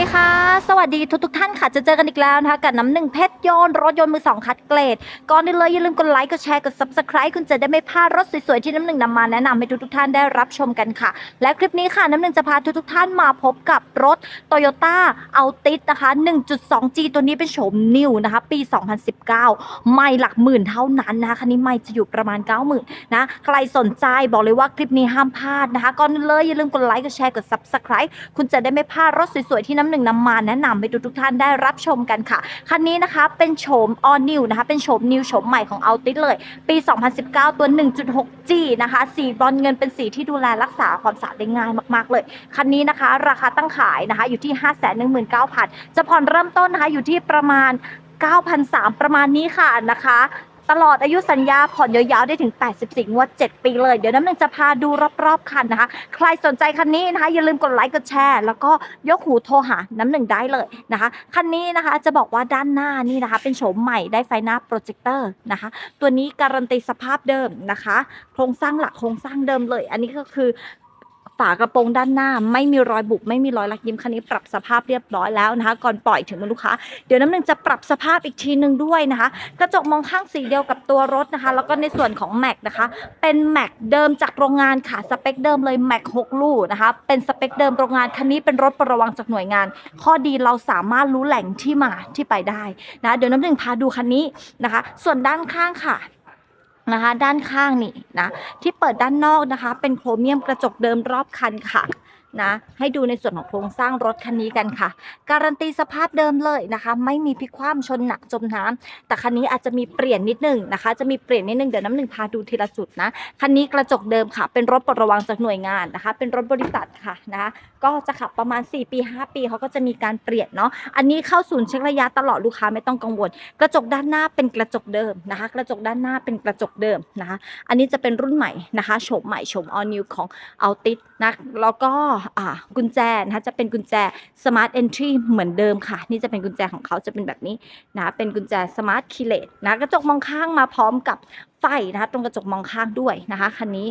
ดีค่ะ สวัสดีทุกทุกท่านค่ะ จะเจอกันอีกแล้วนะคะกับน้ำหนึ่งเพชรยนต์รถยนต์มือสองคัดเกรด ก่อนอื่นเลยอย่าลืมกดไลค์ กดแชร์ กด subscribe คุณจะได้ไม่พลาดรถสวยๆ ที่น้ำหนึ่งนำมาแนะนำให้ทุกทุกท่านได้รับชมกันค่ะ และคลิปนี้ค่ะ น้ำหนึ่งจะพาทุกทุกท่านมาพบกับรถ Toyota a l t i s นะคะ 1.2G ตัวนี้เป็นโฉมนิวนะคะ ปี 2019 ไม่หลักหมื่นเท่านั้นนะคะคันนี้ไม่จะอยู่ประมาณ 90,000นะ ใครสนใจบอกเลยว่าคลิปนี้ห้ามพลาดนะคะ ก่อนอื่นเลยอย่าลืมกดไลค์ กดแชร์ กด subscribe คุณจะได้ไม่พลาดรถสวยๆ ที่น้ำหนึ่งน้ำมาแนะนำให้ทุกๆท่านได้รับชมกันค่ะ คันนี้นะคะเป็นโฉม all new นะคะ เป็นโฉม new โฉมใหม่ของ a l t i s เลย ปี 2019 ตัว 1.6G นะคะ สีบรอนซ์เงินเป็นสีที่ดูแลรักษาความสะอาดได้ง่ายมากๆเลย คันนี้นะคะ ราคาตั้งขายนะคะอยู่ที่ 519,000 จะผ่อนเริ่มต้นนะคะอยู่ที่ประมาณ9,300ประมาณนี้ค่ะนะคะ ตลอดอายุสัญญาผ่อนยาวๆได้ถึง 84 งวด 7 ปีเลย เดี๋ยวน้ำหนึ่งจะพาดูรอบๆคันนะคะ ใครสนใจคันนี้นะคะ อย่าลืมกดไลค์กดแชร์ แล้วก็ยกหูโทรหาน้ำหนึ่งได้เลยนะคะคันนี้นะคะจะบอกว่าด้านหน้านี่นะคะ เป็นโฉมใหม่ได้ไฟหน้าโปรเจคเตอร์นะคะ ตัวนี้การันตีสภาพเดิมนะคะ โครงสร้างหลักโครงสร้างเดิมเลย อันนี้ก็คือ ฝากระโปรงด้านหน้า ไม่มีรอยบุบไม่มีรอยลักยิ้มคันนี้ปรับสภาพเรียบร้อยแล้วนะคะ ก่อนปล่อยถึงมือลูกค้า เดี๋ยวน้ำหนึ่งจะปรับสภาพอีกทีหนึ่งด้วยนะคะ กระจกมองข้างสีเดียวกับตัวรถนะคะ แล้วก็ในส่วนของแม็กนะคะ เป็นแม็กเดิมจากโรงงานค่ะสเปคเดิมเลยแม็ก6ลูกนะคะ เป็นสเปคเดิมโรงงานคันนี้เป็นรถประวังจากหน่วยงาน ข้อดีเราสามารถรู้แหล่งที่มาที่ไปได้นะเดี๋ยวน้ำหนึ่งพาดูคันนี้นะคะ ส่วนด้านข้างค่ะ นะคะ ด้านข้างนี่นะที่เปิดด้านนอกนะคะ เป็นโครเมียมกระจกเดิมรอบคันค่ะ นะให้ดูในส่วนของโครงสร้างรถคันนี้กันค่ะ การันตีสภาพเดิมเลยนะคะ ไม่มีพลิกคว่ำชนหนักจมน้ำแต่คันนี้อาจจะมีเปลี่ยนนิดนึงนะคะ จะมีเปลี่ยนนิดนึงเดี๋ยวน้ำหนึ่งพาดูทีละจุดนะคันนี้กระจกเดิมค่ะ เป็นรถปลดระวังจากหน่วยงานนะคะ เป็นรถบริษัทค่ะนะคะก็จะขับประมาณ 4 ปี 5 ปีเขาก็จะมีการเปลี่ยนเนาะอันนี้เข้าศูนย์เช็คระยะตลอดลูกค้าไม่ต้องกังวล กระจกด้านหน้าเป็นกระจกเดิมนะคะ กระจกด้านหน้าเป็นกระจกเดิมนะคะ อันนี้จะเป็นรุ่นใหม่นะคะโฉมใหม่โฉม all new ของ a l t i s นะแล้วก็อ่ากุญแจนะคะจะเป็นกุญแจ smart entry เหมือนเดิมค่ะ นี่จะเป็นกุญแจของเขาจะเป็นแบบนี้นะเป็นกุญแจ smart keyless นะกระจกมองข้างมาพร้อมกับไฟนะคะตรงกระจกมองข้างด้วยนะคะคันนี้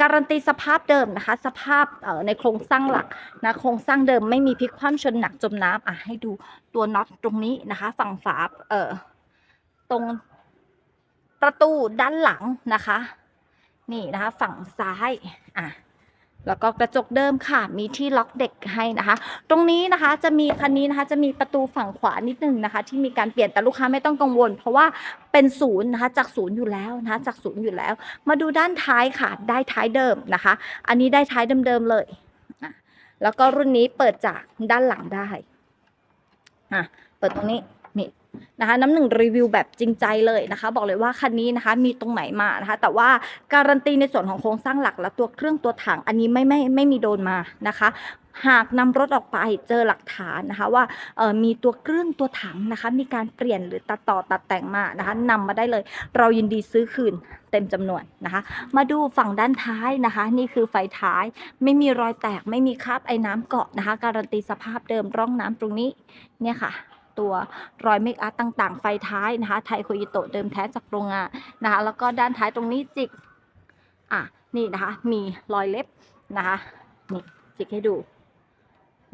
การันตีสภาพเดิมนะคะ สภาพในโครงสร้างหลักนะโครงสร้างเดิมไม่มีพลิกคว่ำชนหนักจมน้ำอะให้ดูตัวน็อตตรงนี้นะคะ ฝั่งฝาเอ่อตรงประตูด้านหลังนะคะ นี่นะคะ ฝั่งซ้ายอะ แล้วก็กระจกเดิมค่ะ มีที่ล็อกเด็กให้นะคะ ตรงนี้นะคะจะมีคันนี้นะคะจะมีประตูฝั่งขวานิดนึงนะคะ ที่มีการเปลี่ยนแต่ลูกค้าไม่ต้องกังวล เพราะว่าเป็นศูนย์นะคะจากศูนย์อยู่แล้วนะคะจากศูนย์อยู่แล้ว มาดูด้านท้ายค่ะ ได้ท้ายเดิมนะคะ อันนี้ได้ท้ายเดิมๆเลยอะแล้วก็รุ่นนี้เปิดจากด้านหลังได้อะเปิดตรงนี้นี่ นะคะน้ำหนึ่งรีวิวแบบจริงใจเลยนะคะ บอกเลยว่าคันนี้นะคะมีตรงไหนมานะคะ แต่ว่าการันตีในส่วนของโครงสร้างหลักและตัวเครื่องตัวถังอันนี้ไม่ไม่ไม่มีโดนมานะคะหากนำรถออกไปเจอหลักฐานนะคะว่าออมีตัวเครื่องตัวถังนะคะ มีการเปลี่ยนหรือตัดต่อตัดแต่งมานะคะนำมาได้เลย เรายินดีซื้อคืนเต็มจำนวนนะคะ มาดูฝั่งด้านท้ายนะคะ นี่คือไฟท้าย ไม่มีรอยแตกไม่มีคราบไอ้น้ำเกาะนะคะ การันตีสภาพเดิมร่องน้ำตรงนี้เนี่ยค่ะ ตัวรอยเมคอัพต่าง ๆ ไฟท้ายนะคะ ไทโคยิโตะเดิมแท้จากโรงงานนะคะ แล้วก็ด้านท้ายตรงนี้จิก อะ นี่นะคะ มีรอยเล็บนะคะ นี่จิกให้ดู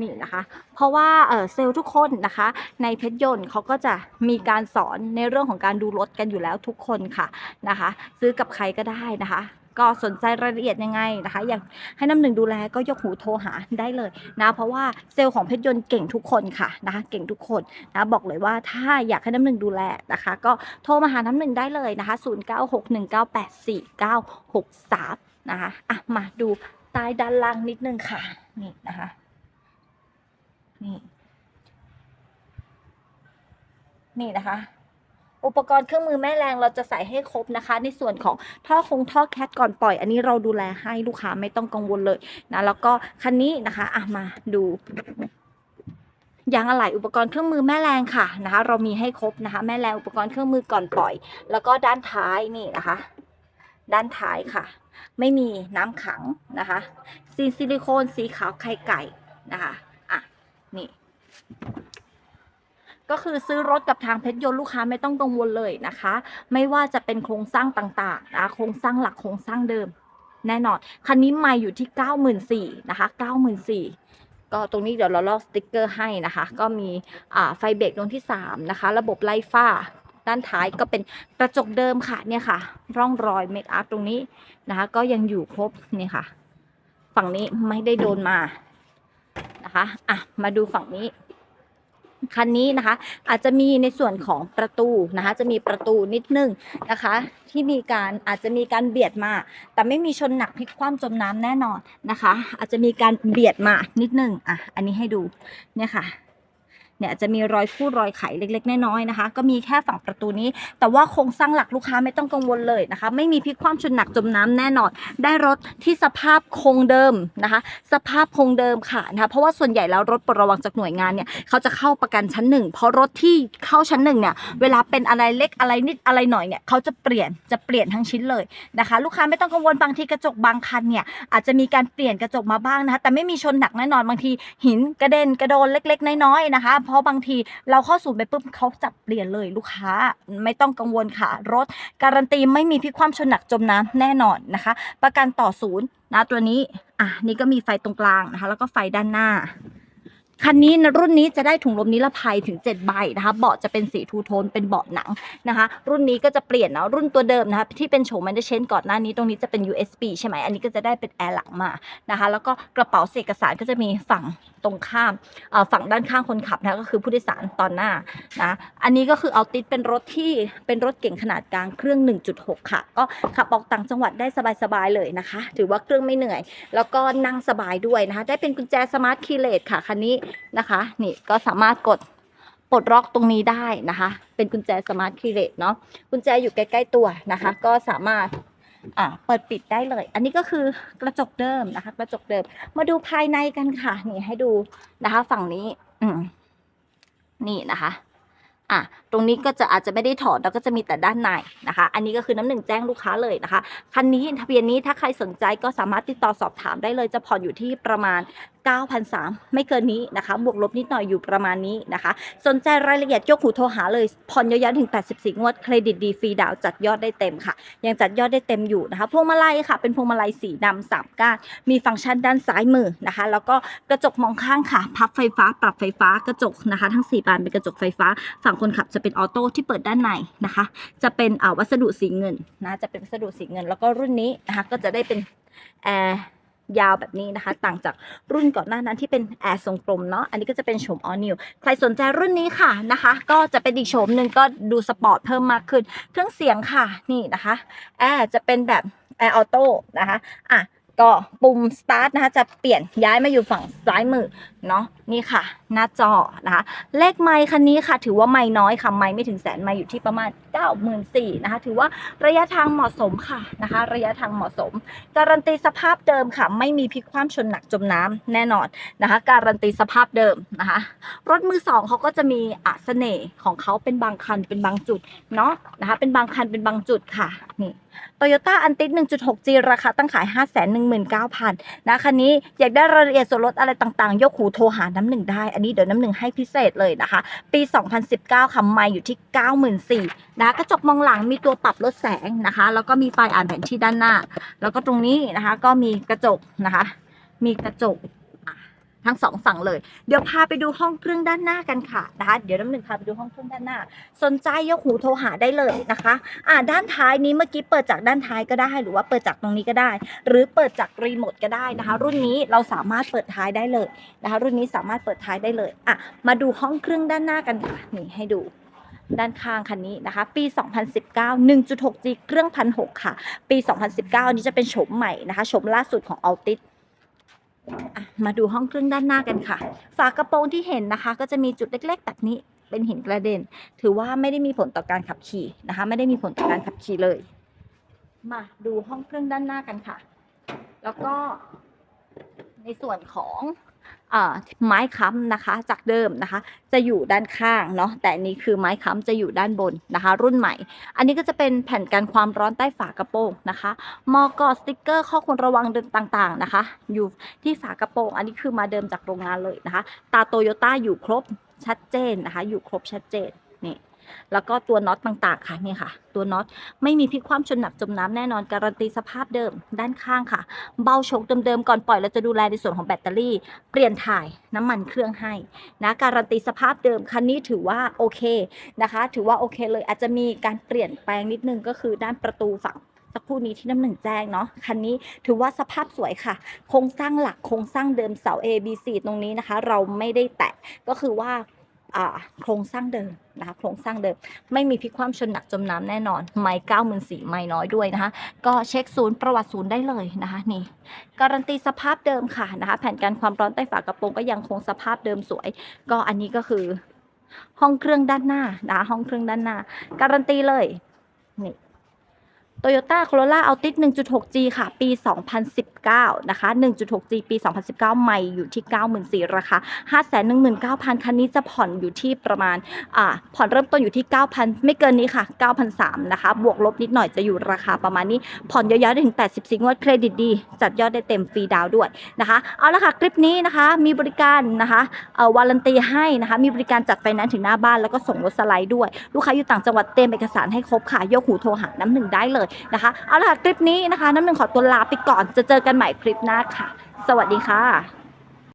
นี่นะคะ เพราะว่าเออเซลล์ทุกคนนะคะ ในเพชรยนต์เขาก็จะมีการสอนในเรื่องของการดูรถกันอยู่แล้วทุกคนค่ะนะคะ ซื้อกับใครก็ได้นะคะ ก็สนใจรายละเอียดยังไงนะคะ อยากให้น้ำหนึ่งดูแลก็ยกหูโทรหาได้เลยนะ เพราะว่าเซลล์ของเพชรยนต์เก่งทุกคนค่ะนะคะเก่งทุกคนนะบอกเลยว่าถ้าอยากให้น้ำหนึ่งดูแลนะคะ ก็โทรมาหาน้ำหนึ่งได้เลยนะคะ 0961984963 นะคะอะมาดูใต้ด้านล่างนิดนึงค่ะนี่นะคะนี่นี่นะคะ อุปกรณ์เครื่องมือแม่แรงเราจะใส่ให้ครบนะคะ ในส่วนของท่อคงท่อแคทก่อนปล่อย อันนี้เราดูแลให้ลูกค้าไม่ต้องกังวลเลยนะแล้วก็คันนี้นะคะอะมาดูยางอะไหล่อุปกรณ์เครื่องมือแม่แรงค่ะนะคะ เรามีให้ครบนะคะ แม่แรงอุปกรณ์เครื่องมือก่อนปล่อย แล้วก็ด้านท้ายนี่นะคะ ด้านท้ายค่ะ ไม่มีน้ำขังนะคะซีซิลิโคนสีขาวไข่ไก่นะคะอะนี่ ก็คือซื้อรถกับทางเพชรยนต์ลูกค้าไม่ต้องกังวลเลยนะคะ ไม่ว่าจะเป็นโครงสร้างต่างๆนะโครงสร้างหลักโครงสร้างเดิม แน่นอน คันนี้ไม่อยู่ที่ 94,000นะคะ94,000ก็ตรงนี้เดี๋ยวเราลอกสติกเกอร์ให้นะคะ ก็มีไฟเบรกดวงที่ 3 นะคะ ระบบไล่ฝ้า ด้านท้ายก็เป็นกระจกเดิมค่ะเนี่ยค่ะ ร่องรอยเมคอัพตรงนี้นะคะ ก็ยังอยู่ครบนี่ค่ะ ฝั่งนี้ไม่ได้โดนมานะคะอะมาดูฝั่งนี้ คันนี้นะคะ อาจจะมีในส่วนของประตูนะคะ จะมีประตูนิดนึงนะคะ ที่มีการอาจจะมีการเบียดมา แต่ไม่มีชนหนักพลิกคว่ำจมน้ำแน่นอนนะคะ อาจจะมีการเบียดมานิดนึงอะอันนี้ให้ดูเนี่ยค่ะ เนี่ยจะมีรอยคูดรอยไขเล็ก ๆ น้อยๆนะคะ ก็มีแค่ฝั่งประตูนี้ แต่ว่าโครงสร้างหลักลูกค้าไม่ต้องกังวลเลยนะคะ ไม่มีพลิกคว่ำชนหนักจมน้ำแน่นอน ได้รถที่สภาพคงเดิมนะคะ สภาพคงเดิมค่ะนะคะเพราะว่าส่วนใหญ่แล้วรถปลดระวังจากหน่วยงานเนี่ยเขาจะเข้าประกันชั้นหนึ่งเพราะรถที่เข้าชั้นหนึ่งเนี่ยเวลาเป็นอะไรเล็กอะไรนิดอะไรหน่อยเนี่ยเขาจะเปลี่ยนจะเปลี่ยนทั้งชิ้นเลยนะคะ ลูกค้าไม่ต้องกังวลบางทีกระจกบางคันเนี่ยอาจจะมีการเปลี่ยนกระจกมาบ้างนะคะแต่ไม่มีชนหนักแน่นอนบางทีหินกระเด็นกระโดนเล็ก ๆ น้อยๆนะคะราะบางทีเราเข้าศูนย์ไปปุ๊บเขาจับเปลี่ยนเลยลูกค้าไม่ต้องกังวลค่ะ รถการันตีไม่มีพิกความชนหนักจมน้ำแน่นอนนะคะ ประกันต่อศูนย์นะตัวนี้อะนี่ก็มีไฟตรงกลางนะคะ แล้วก็ไฟด้านหน้า คันนี้นะรุ่นนี้จะได้ถุงลมนิรภัยถึง 7 ใบนะคะเบาะจะเป็นสีทูโทนเป็นเบาะหนังนะคะรุ่นนี้ก็จะเปลี่ยนเนะรุ่นตัวเดิมนะคะที่เป็นโฉมแมนเดเชนก่อนหน้านี้ตรงนี้จะเป็น USB ใช่ไหมอันนี้ก็จะได้เป็นแอร์หลังมานะคะแล้วก็กระเป๋าเอกสารก็จะมีฝั่งตรงข้ามฝั่งด้านข้างคนขับนะก็คือผู้โดยสารตอนหน้านะอันนี้ก็คือเอาติดเป็นรถที่เป็นรถเก่งขนาดกลางเครื่อง 1.6 ค่ะ ก็ขับออกต่างจังหวัดได้สบายๆเลยนะคะ ถือว่าเครื่องไม่เหนื่อย แล้วก็นั่งสบายด้วยนะคะได้เป็นกุญแจสมาร์ทคีย์เลสค่ะคันนี้นะคะ นี่ก็สามารถกดปลดล็อกตรงนี้ได้นะคะ เป็นกุญแจสมาร์ทคีย์เลสเนาะกุญแจอยู่ใกล้ๆตัวนะคะ ก็สามารถอ่าเปิดปิดได้เลย อันนี้ก็คือกระจกเดิมนะคะ กระจกเดิม มาดูภายในกันค่ะ นี่ให้ดูนะคะ ฝั่งนี้ อืมนี่นะคะอะตรงนี้ก็จะอาจจะไม่ได้ถอดแล้วก็จะมีแต่ด้านในนะคะ อันนี้ก็คือน้ำหนึ่งแจ้งลูกค้าเลยนะคะคันนี้ทะเบียนนี้ถ้าใครสนใจก็สามารถติดต่อสอบถามได้เลยจะผ่อนอยู่ที่ประมาณ9,300ไม่เกินนี้นะคะ บวกลบนิดหน่อยอยู่ประมาณนี้นะคะ สนใจรายละเอียดยกหูโทรหาเลย ผ่อนยาวๆถึง 84 งวด เครดิตดีฟรีดาวน์จัดยอดได้เต็มค่ะ ยังจัดยอดได้เต็มอยู่นะคะ พวงมาลัยค่ะ เป็นพวงมาลัยสีดำสามก้าน มีฟังก์ชันด้านซ้ายมือนะคะ แล้วก็กระจกมองข้างค่ะ พับไฟฟ้า ปรับไฟฟ้า กระจกนะคะ ทั้ง 4 บานเป็นกระจกไฟฟ้า ฝั่งคนขับจะเป็นออโต้ที่เปิดด้านในนะคะ จะเป็นอ่าวัสดุสีเงินนะ จะเป็นวัสดุสีเงิน แล้วก็รุ่นนี้นะคะ ก็จะได้เป็นแอร์ ยาวแบบนี้นะคะ ต่างจากรุ่นก่อนหน้านั้นที่เป็นแอร์ทรงกลมเนาะอันนี้ก็จะเป็นโฉมออนิวใครสนใจรุ่นนี้ค่ะนะคะ ก็จะเป็นอีกโฉมหนึ่งก็ดูสปอร์ตเพิ่มมากขึ้น เครื่องเสียงค่ะนี่นะคะแอร์จะเป็นแบบแอร์ออโต้นะคะอะก็ปุ่ม start นะคะจะเปลี่ยนย้ายมาอยู่ฝั่งซ้ายมือเนาะนี่ค่ะ หน้าจอนะคะ เลขไมค์คันนี้ค่ะ ถือว่าไม่น้อยค่ะไม่ไม่ถึงแสนไม่อยู่ที่ประมาณ94,000นะคะ ถือว่าระยะทางเหมาะสมค่ะนะคะ ระยะทางเหมาะสม การันตีสภาพเดิมค่ะ ไม่มีพลิกคว่ำชนหนักจมน้ำแน่นอนนะคะ การันตีสภาพเดิมนะคะ รถมือสองเขาก็จะมีอะเสน่ห์ของเขาเป็นบางคันเป็นบางจุดเนาะนะคะ เป็นบางคันเป็นบางจุดค่ะนี่โตโยต้าอันติส 1.6G ราคาตั้งขาย 519,000นะคันนี้อยากได้รายละเอียดส่วนลดอะไรต่างๆ ยกหูโทรหาน้ำหนึ่งได้ อันนี้เดี๋ยวน้ำหนึ่งให้พิเศษเลยนะคะ ปี 2019ค่ะไม่อยู่ที่ 94,000นะกระจกมองหลังมีตัวปรับลดแสงนะคะ แล้วก็มีไฟอ่านแผนที่ด้านหน้า แล้วก็ตรงนี้นะคะ ก็มีกระจกนะคะ มีกระจกทั้งสองฝั่งเลย เดี๋ยวพาไปดูห้องเครื่องด้านหน้ากันค่ะนะคะ เดี๋ยวน้ำหนึ่งพาไปดูห้องเครื่องด้านหน้า สนใจยกหูโทรหาได้เลยนะคะ อ่าด้านท้ายนี้เมื่อกี้เปิดจากด้านท้ายก็ได้ หรือว่าเปิดจากตรงนี้ก็ได้ หรือเปิดจากรีโมทก็ได้นะคะ รุ่นนี้เราสามารถเปิดท้ายได้เลยนะคะ รุ่นนี้สามารถเปิดท้ายได้เลย อะ มาดูห้องเครื่องด้านหน้ากันค่ะ นี่ให้ดู ด้านข้างคันนี้นะคะ ปี 2019 1.6G เครื่องพันหค่ะ ปี 2019อันนี้จะเป็นโฉมใหม่นะคะโฉมล่าสุดของ Altis มาดูห้องเครื่องด้านหน้ากันค่ะ ฝากระโปรงที่เห็นนะคะ ก็จะมีจุดเล็กๆแบบนี้เป็นหินกระเด็น ถือว่าไม่ได้มีผลต่อการขับขี่นะคะ ไม่ได้มีผลต่อการขับขี่เลย มาดูห้องเครื่องด้านหน้ากันค่ะ แล้วก็ในส่วนของ ไม้ค้ำนะคะ จากเดิมนะคะ จะอยู่ด้านข้างเนาะแต่นนี้คือไม้ค้ำจะอยู่ด้านบนนะคะ รุ่นใหม่ อันนี้ก็จะเป็นแผ่นกันความร้อนใต้ฝากระโปรงนะคะมอกอสติกเกอร์ ข้อควรระวังเดินต่างๆนะคะ อยู่ที่ฝากระโปรง อันนี้คือมาเดิมจากโรงงานเลยนะคะ ตาโตโยต้าอยู่ครบชัดเจนนะคะ อยู่ครบชัดเจนนี่ แล้วก็ตัวน็อตต่างๆค่ะนี่ค่ะ ตัวน็อตไม่มีพลิกคว่ำชนหนักจมน้ำแน่นอนการันตีสภาพเดิมด้านข้างค่ะ เบาชกเดิมๆก่อนปล่อยเราจะดูแลในส่วนของแบตเตอรี่ เปลี่ยนถ่ายน้ำมันเครื่องให้นะการันตีสภาพเดิมคันนี้ถือว่าโอเคนะคะ ถือว่าโอเคเลยอาจจะมีการเปลี่ยนแปลงนิดนึงก็คือด้านประตูฝั่งสักครู่นี้ที่น้ำหนึ่งแจ้งเนาะคันนี้ถือว่าสภาพสวยค่ะ โครงสร้างหลักโครงสร้างเดิมเสา A B C ตรงนี้นะคะ เราไม่ได้แตะก็คือว่า โครงสร้างเดิมนะคะโครงสร้างเดิม ไม่มีพิกความชนหนักจมน้ำแน่นอน ไม่เก้าหมื่นสี่ไม่น้อยด้วยนะคะ ก็เช็คศูนย์ประวัติศูนย์ได้เลยนะคะ นี่ การันตีสภาพเดิมค่ะนะคะ แผ่นกันความร้อนใต้ฝากระโปรงก็ยังคงสภาพเดิมสวย ก็อันนี้ก็คือห้องเครื่องด้านหน้านะคะห้องเครื่องด้านหน้า การันตีเลยนี่ Toyota Corolla Altis 1.6G ค่ะ ปี 2019 9 นะคะ 1.6G ปี 2019 ใหม่อยู่ที่ 94,000ราคา 519,000 คันนี้จะผ่อนอยู่ที่ประมาณอ่าผ่อนเริ่มต้นอยู่ที่ 9,000 ไม่เกินนี้ค่ะ9,300นะคะ บวกลบนิดหน่อยจะอยู่ราคาประมาณนี้ ผ่อนยาวๆได้ถึง 84 งวดเครดิตดี จัดยอดได้เต็มฟรีดาวด้วยนะคะ เอาละค่ะ คลิปนี้นะคะ มีบริการนะคะเอ่อวารันตีให้นะคะ มีบริการจัดไฟแนนซ์ถึงหน้าบ้านแล้วก็ส่งรถสไลด์ด้วย ลูกค้าอยู่ต่างจังหวัดเตรียมเอกสารให้ครบค่ะ ยกหูโทรหาน้ำหนึ่งได้เลยนะคะ เอาละค่ะ คลิปนี้นะคะ น้ำหนึ่งขอตัวลาไปก่อน จะเจอกันใหม่คลิปหน้าค่ะ สวัสดีค่ะ